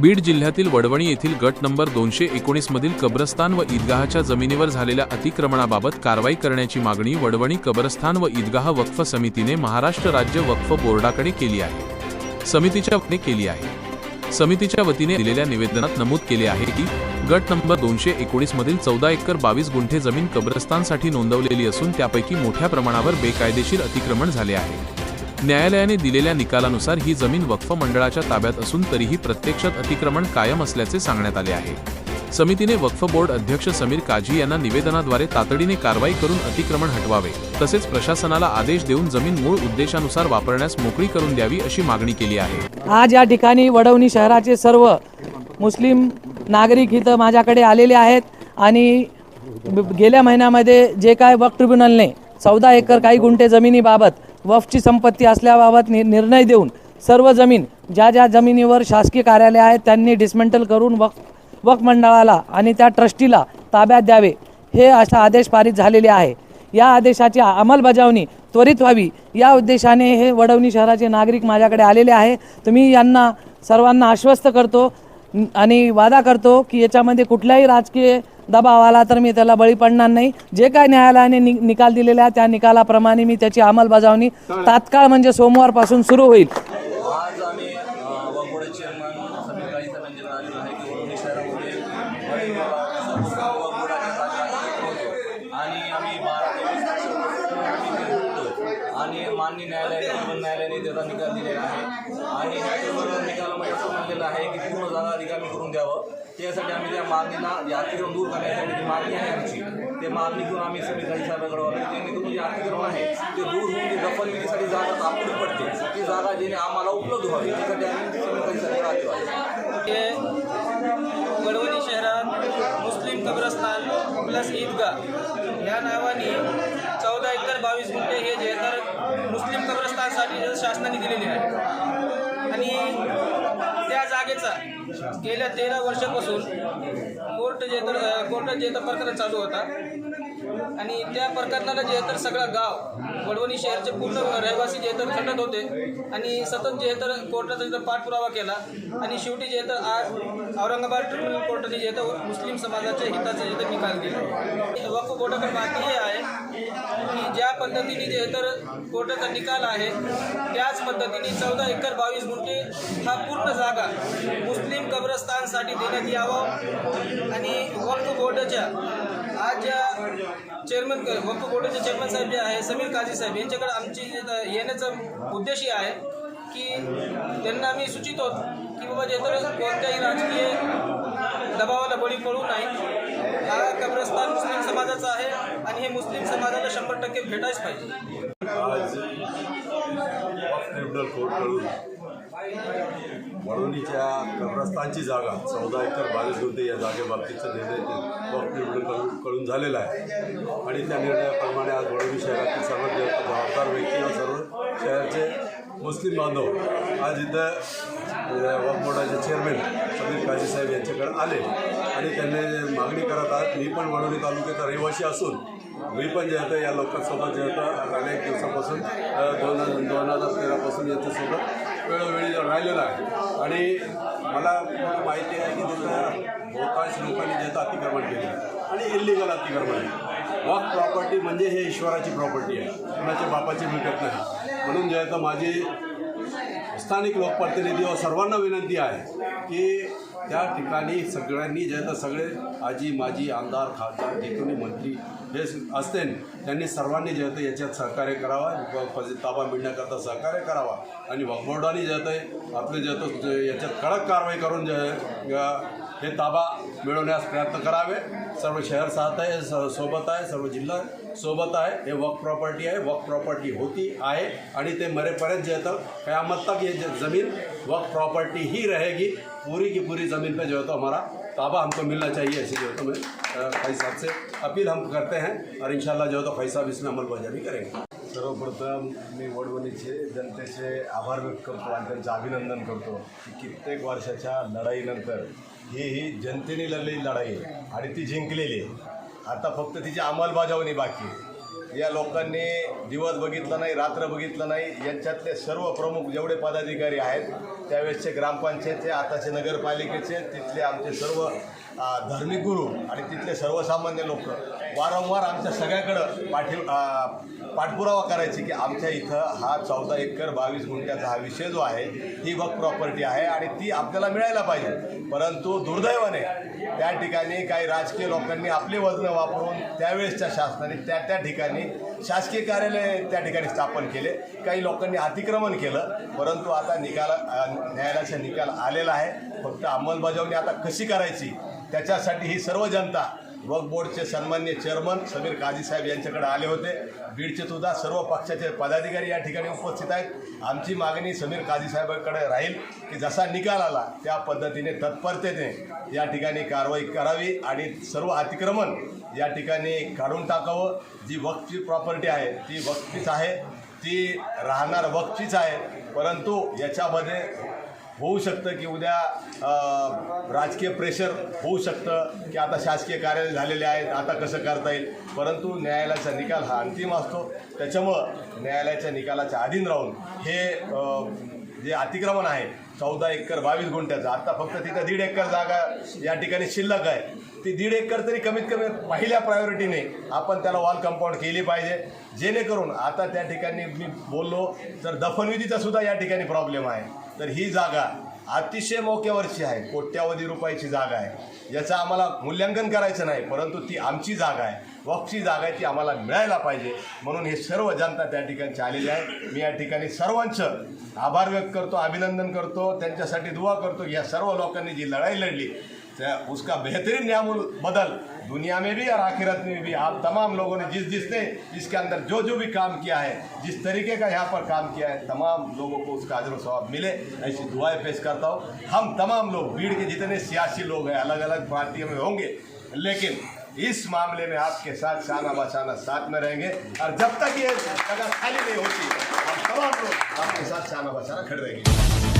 बीड जिल्ह्यातील वडवणी येथील गट नंबर दोनशे एकोणीस मधील कब्रस्तान व ईदगाहच्या जमिनीवर झालेल्या अतिक्रमणाबाबत कारवाई करण्याची मागणी वडवणी कब्रस्तान व ईदगाह वक्फ समितीने महाराष्ट्र राज्य वक्फ बोर्डाकडे केली आहे. समितीच्या वतीने केली आहे. समितीच्या वतीने दिलेल्या निवेदनात नमूद केले आहे की गट नंबर दोनशे एकोणीस मधील चौदा एकर बावीस गुंठे जमीन कब्रस्तानसाठी नोंदवलेली असून त्यापैकी मोठ्या प्रमाणावर बेकायदेशीर अतिक्रमण झाले आहे. न्यायालयाने दिलेल्या निकालानुसार ही जमीन वक्फ मंडळाच्या ताब्यात असून तरीही प्रत्यक्षात अतिक्रमण कायम असल्याचे सांगण्यात आले आहे. समितीने वक्फ बोर्ड अध्यक्ष समीर काझी यांना निवेदनाद्वारे तातडीने कारवाई करून अतिक्रमण हटवावे तसेच प्रशासनाला आदेश देऊन जमीन मूळ उद्देशानुसार वापरण्यास मोकळी करून द्यावी अशी मागणी केली आहे. आज या ठिकाणी वडवणी शहराचे सर्व मुस्लिम नागरिक इथं माझ्याकडे आलेले आहेत आणि गेल्या महिन्यामध्ये जे काय वक्फ ट्रिब्युनलने चौदा एकर काही गुंठे जमिनीबाबत वफची संपत्ती असल्याबाबत नि निर्णय देऊन सर्व जमीन ज्या ज्या जमिनीवर शासकीय कार्यालय आहेत त्यांनी डिसमेंटल करून वक्फ वक्फ मंडळाला आणि त्या ट्रस्टीला ताब्यात द्यावे हे असा आदेश पारित झालेले आहे. या आदेशाची अंमलबजावणी त्वरित व्हावी. या उद्देशाने हे वडवणी शहराचे नागरिक माझ्याकडे आलेले आहे. तुम्ही यांना सर्वांना आश्वस्त करतो. आणि वादा करतो की याच्यामध्ये कुठल्याही राजकीय दबाव आला तर मी त्याला बळी पडणार नाही. जे काय न्यायालयाने नि निकाल दिलेला आहे त्या निकालाप्रमाणे मी त्याची अंमलबजावणी तात्काळ म्हणजे सोमवारपासून सुरू होईल. आणि आम्ही मान्य न्यायालयाने जीवन त्याचा निकाल दिलेला आहे. आणि त्याच्याबरोबर निकालामध्ये असं म्हणलेलं आहे. की पूर्ण जागा रिकामी करून द्यावं? त्यासाठी आम्ही त्या मागणीला या अतिक्रम दूर करण्यासाठी जी मागणी आहे आमची ते मागणी घेऊन आम्ही समीर काळी साहेबांकडे जेणेकरून जे अतिक्रमण आहे ते दूर होऊन जी दफनविधीसाठी जागा तापडी पडते. ती जागा जेणे आम्हाला उपलब्ध व्हावी त्यासाठी आम्ही समीर काळी साहेबांकडे आहे. गडवणी शहरात मुस्लिम कब्रस्तान प्लस ईदगाह या नावाने चौदा एकर बावीस गुंठे हे जे तर मुस्लिम कब्रस्तानसाठी शासनाने दिलेली आहे. आणि त्या जागेचा गेल्या तेरा वर्षापासून कोर्ट जे तर कोर्टात जे तर प्रकरण चालू होता. आणि त्या प्रकरणाला जे तर सगळं गाव वडवणी शहरचे पूर्ण रहिवासी जे तर खटत होते. आणि सतत जे तर कोर्टाचा जे पाठपुरावा केला. आणि शेवटी जे तर आज औरंगाबाद ट्रिब्युनल कोर्टाने जे तर मुस्लिम समाजाच्या हिताचा जे तर निकाल दिला. वक्फ बोर्डाकडे मागणी हे आहे की ज्या पद्धतीने जे तर कोर्टाचा निकाल आहे त्याच पद्धतीने चौदा एकर बावीस गुंठे हा पूर्ण जागा मुस्लिम कब्रस्तानसाठी देण्यात यावं. आणि वक्फ बोर्डाच्या आज ज्या चेअरमन वक्फ बोर्डाचे चेअरमन साहेब जे आहे समीर काझी साहेब यांच्याकडे आमची येण्याचा उद्देश आहे की त्यांना आम्ही सूचितो की बाबा जे तर कोणत्याही राजकीय दबावाला बळी पडू नाही हा कब्रस्तान मुस्लिम समाजाचा आहे आणि हे मुस्लिम समाजाला शंभर टक्के भेटायच पाहिजे. आज ट्रिब्युनल कब्रस्तानची जागा चौदा एकर बावीस गुंते या जागेबाबतीचा निर्णय वक्फ कळून झालेला आहे. आणि त्या निर्णयाप्रमाणे आज वडोली शहरातील सर्व जबाबदार व्यक्ती व सर्व शहराचे मुस्लिम बांधव आज इथं अ, वक्फ बोर्डाचे चेअरमॅन समीर काजी साहेब यांच्याकडे आले. आणि त्यांनी मागणी करत आहेत मी पण वडोली तालुक्याचा रहिवासी असून मी पण जे होतं या लोकांसोबत जे होतं अनेक दिवसापासून दोन दोन हजार तेरापासून यांच्यासोबत वेळोवेळी राहिलेलं आहे. आणि मला माहिती आहे की तिथं बहुतांश लोकांनी जे होतं अतिक्रमण केलं. आणि इल्लिगल अतिक्रमण आहे. वॉक प्रॉपर्टी म्हणजे हे ईश्वराची प्रॉपर्टी आहे. कुणाच्या बापाची मिळत नाही. म्हणून जे आहे तर माझी स्थानिक लोकप्रतिनिधी व सर्वांना विनंती आहे की त्या ठिकाणी सगळ्यांनी जे तर सगळे आजी माजी आमदार खासदार जे कोणी मंत्री हे असते त्यांनी सर्वांनी जे होतं याच्यात सहकार्य करावा ताबा मिळण्याकरता सहकार्य करावा. आणि वकबोर्डाने जे होतं आपले जे होतं जे याच्यात कडक कारवाई करून जे हे ताबा मिळवण्यास प्रयत्न करावे. सर्व शहर साथ आहे सोबत आहे सर्व जिल्हा सोबत आहे. हे वक प्रॉपर्टी आहे. वक प्रॉपर्टी होती आहे. आणि ते मरेपर्यंत जे होतं क़यामत तक ये ज़मीन वक प्रॉपर्टी ही रहेगी. पूरी की पूरी ज़मीन पे जो है तो हमारा ताबा हमको मिलना चाहिए ऐसे जो है तो मैं भाई साहब से अपील हम करते हैं और इंशाल्लाह जो है तो भाई साहब इसमें अमलबजारी करेंगे। सर्वप्रथम मी वडवणीचे जनतेचे आभार व्यक्त करतो आणि त्यांचं अभिनंदन करतो की कित्येक वर्षाच्या लढाईनंतर ही ही जनतेने लढलेली लढाई आहे. आणि ती जिंकलेली आहे. आता फक्त तिची अंमलबजावणी बाकी आहे. या लोकांनी दिवस बघितलं नाही रात्र बघितलं नाही. यांच्यातले सर्व प्रमुख जेवढे पदाधिकारी आहेत त्यावेळेसचे ग्रामपंचायतचे आताचे नगरपालिकेचे तिथले आमचे सर्व धार्मिक गुरु आणि तिथले सर्वसामान्य लोक वारंवार आमच्या सगळ्याकडं पाठी पाठपुरावा करायचे की आमच्या इथं हा चौदा एकर बावीस गुंठ्याचा हा विषय जो आहे ही वक प्रॉपर्टी आहे आणि ती आपल्याला मिळायला पाहिजे. परंतु दुर्दैवाने त्या ठिकाणी काही राजकीय लोकांनी आपली वजनं वापरून त्यावेळेसच्या शासनाने त्या त्या ठिकाणी शासकीय कार्यालय त्या ठिकाणी स्थापन केले. काही लोकांनी अतिक्रमण केलं परंतु आता निकाल न्यायालयाचा निकाल आलेला आहे. फक्त अंमलबजावणी आता कशी करायची त्याच्यासाठी ही सर्व जनता वक्फ बोर्डचे सन्मान्य चेअरमन समीर काझी साहेब यांच्याकडे आले होते. बीडचे सुद्धा सर्व पक्षाचे पदाधिकारी या ठिकाणी उपस्थित आहेत. आमची मागणी समीर काझी साहेबांकडे राहील की जसा निकाल आला त्या पद्धतीने तत्परतेने या ठिकाणी कारवाई करावी आणि सर्व अतिक्रमण या ठिकाणी काढून टाकावं. जी वक्फची प्रॉपर्टी आहे ती वक्फीच आहे ती राहणार वक्फचीच आहे. परंतु याच्यामध्ये होऊ शकतं की उद्या राजकीय प्रेशर होऊ शकतं की आता शासकीय कार्यालय झालेले आहेत आता कसं करता येईल? परंतु न्यायालयाचा निकाल हा अंतिम असतो. त्याच्यामुळं न्यायालयाच्या निकालाच्या अधीन राहून हे जे अतिक्रमण आहे चौदा एकर बावीस गुंठ्याचं आता फक्त तिथं दीड एकर जागा या ठिकाणी शिल्लक आहे. ती दीड एकर तरी कमीत कमी पहिल्या प्रायोरिटीने आपण त्याला वॉल कंपाऊंड केली पाहिजे. जेणेकरून आता त्या ठिकाणी मी बोललो तर दफनविधीचा सुद्धा या ठिकाणी प्रॉब्लेम आहे. तर ही जागा अतिशय मोक्यावरची आहे. कोट्यावधी रुपयाची जागा आहे. याचं आम्हाला मूल्यांकन करायचं नाही परंतु ती आमची जागा आहे. वक्फची जागा आहे ती आम्हाला मिळायला पाहिजे. म्हणून हे सर्व जनता त्या ठिकाणी आलेली आहे. मी या ठिकाणी सर्वांचं आभार व्यक्त करतो अभिनंदन करतो त्यांच्यासाठी दुवा करतो. या सर्व लोकांनी जी लढाई लढली उसका बेहतरीन न्यामुल बदल। दुनिया में भी और आखिरत में भी। आप तमाम लोगों ने जिस जिसने इसके अंदर जो जो भी काम किया है, जिस तरीके का यहाँ पर काम किया है, तमाम लोगों को उसका अजर सवाब मिले। ऐसी दुआएँ पेश करता हूँ। हम तमाम लोग, भीड़ के जितने सियासी लोग हैं अलग अलग पार्टियों में होंगे, लेकिन इस मामले में आपके साथ शाना बशाना साथ में रहेंगे। और जब तक ये जगह खाली नहीं होती, हम तमाम लोग आपके साथ शाना बशाना खड़े रहेंगे।